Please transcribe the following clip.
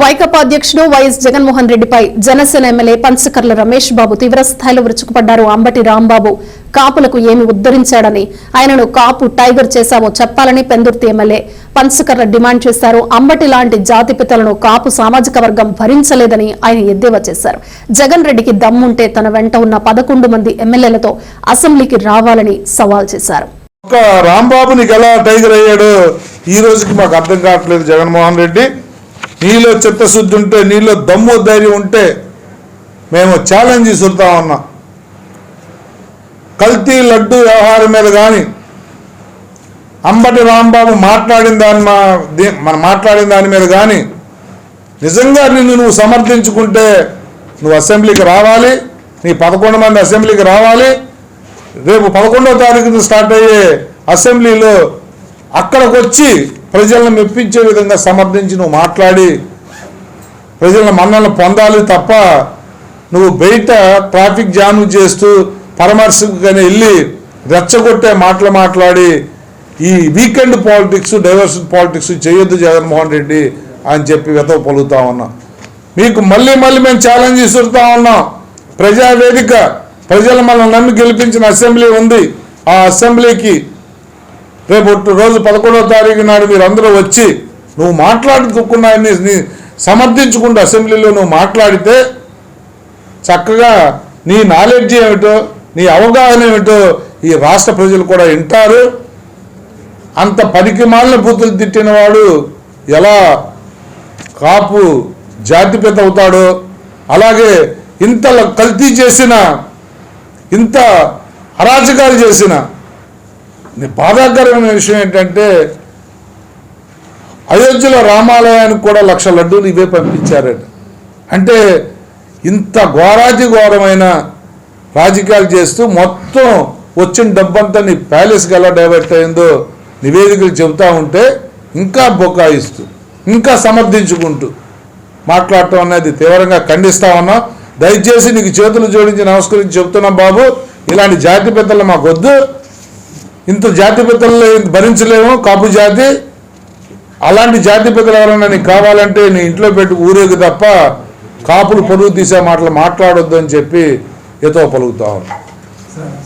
వైకాపా అధ్యక్షుడు వైఎస్ జగన్మోహన్ రెడ్డిపై జనసేన ఎమ్మెల్యే పంచకర్ల రమేష్ బాబు తీవ్రస్థాయిలో విరుచుకుపడ్డారు అంబటి రాంబాబు. కాపులకు ఏమి ఉద్దరించాడని ఆయనను కాపు టైగర్ చేశామో చెప్పాలని పెందుర్తి ఎమ్మెల్యే పంచకర్ల డిమాండ్ చేశారు. అంబటి లాంటి జాతిపితలను కాపు సామాజిక వర్గం భరించలేదని ఆయన ఎద్దేవా చేశారు. జగన్ రెడ్డికి దమ్ముంటే తన వెంట ఉన్న పదకొండు మంది ఎమ్మెల్యేలతో అసెంబ్లీకి రావాలని సవాల్ చేశారు. రాంబాబుని రాంబాబు ఎలా టైగర్ అయ్యాడు. ఈ రోజుకి మాకు అర్థం కావట్లేదు జగన్మోహన్ రెడ్డి. నీలో చిత్తశుద్ధి ఉంటే నీలో దమ్ము ధైర్యం ఉంటే మేము ఛాలెంజ్ ఇసురుతా ఉన్నాం. కల్తీ లడ్డు వ్యవహారం మీద కానీ అంబటి రాంబాబు మాట్లాడిన దాని మా ది- మన మాట్లాడిన దాని మీద కానీ నిజంగా నిన్ను నువ్వు సమర్థించుకుంటే నువ్వు అసెంబ్లీకి రావాలి నీ పదకొండు మంది అసెంబ్లీకి రావాలి రేపు పదకొండవ తారీఖున స్టార్ట్ అయ్యే అసెంబ్లీలో అక్కడికి వచ్చి ప్రజలను మెప్పించే విధంగా సమర్థించి నువ్వు మాట్లాడి ప్రజల మన్నలు పొందాలి తప్ప నువ్వు బయట ట్రాఫిక్ జామ్ చేస్తూ పరామర్శకుగానే వెళ్ళి రెచ్చగొట్టే మాటలు మాట్లాడి ఈ వీకెండ్ పాలిటిక్స్ డైవర్షన్ పాలిటిక్స్ చేయొద్దు జగన్మోహన్ రెడ్డి అని చెప్పి వెతవ పలుకుతా ఉన్నాం. మీకు మళ్ళీ మళ్ళీ మేము ఛాలెంజ్ ఇస్తుతా ఉన్నాం. ప్రజావేదిక ప్రజలు మనం నమ్మి గెలిపించిన అసెంబ్లీ ఉంది. ఆ అసెంబ్లీకి రేపు రోజు పదకొండవ తారీఖు నాడు మీరు అందరూ వచ్చి నువ్వు మాట్లాడుకున్నాయని నీ సమర్థించుకుంటూ అసెంబ్లీలో నువ్వు మాట్లాడితే చక్కగా నీ నాలెడ్జ్ ఏమిటో నీ అవగాహన ఏమిటో ఈ రాష్ట్ర ప్రజలు కూడా వింటారు. అంత పనికి మాలిన బూతులు తిట్టిన వాడు ఎలా కాపు జాతిపిత అవుతాడో అలాగే ఇంత కల్తీ చేసిన ఇంత అరాచకాలు చేసిన బాధాకరమైన విషయం ఏంటంటే అయోధ్యలో రామాలయానికి కూడా లక్ష లడ్డూలు ఇవే పంపించారట. అంటే ఇంత ఘోరాతి ఘోరమైన రాజకీయాలు చేస్తూ మొత్తం వచ్చిన డబ్బంతా నీ ప్యాలెస్కి ఎలా డైవర్ట్ అయిందో నివేదికలు చెబుతూ ఉంటే ఇంకా బొకాయిస్తూ ఇంకా సమర్థించుకుంటూ మాట్లాడటం అనేది తీవ్రంగా ఖండిస్తా ఉన్నాం. దయచేసి నీకు చేతులు జోడించి నమస్కరించి చెప్తున్నాం బాబు ఇలాంటి జాతి పెద్దలు మాకు ఇంత జాతి పెద్దలు భరించలేము కాపు జాతి. అలాంటి జాతి పెద్దలు ఎవరైనా నీకు కావాలంటే నీ ఇంట్లో పెట్టి ఊరేగు తప్ప కాపులు పొరుగు తీసే మాటలు మాట్లాడొద్దు అని చెప్పి ఎతో పలుకుతా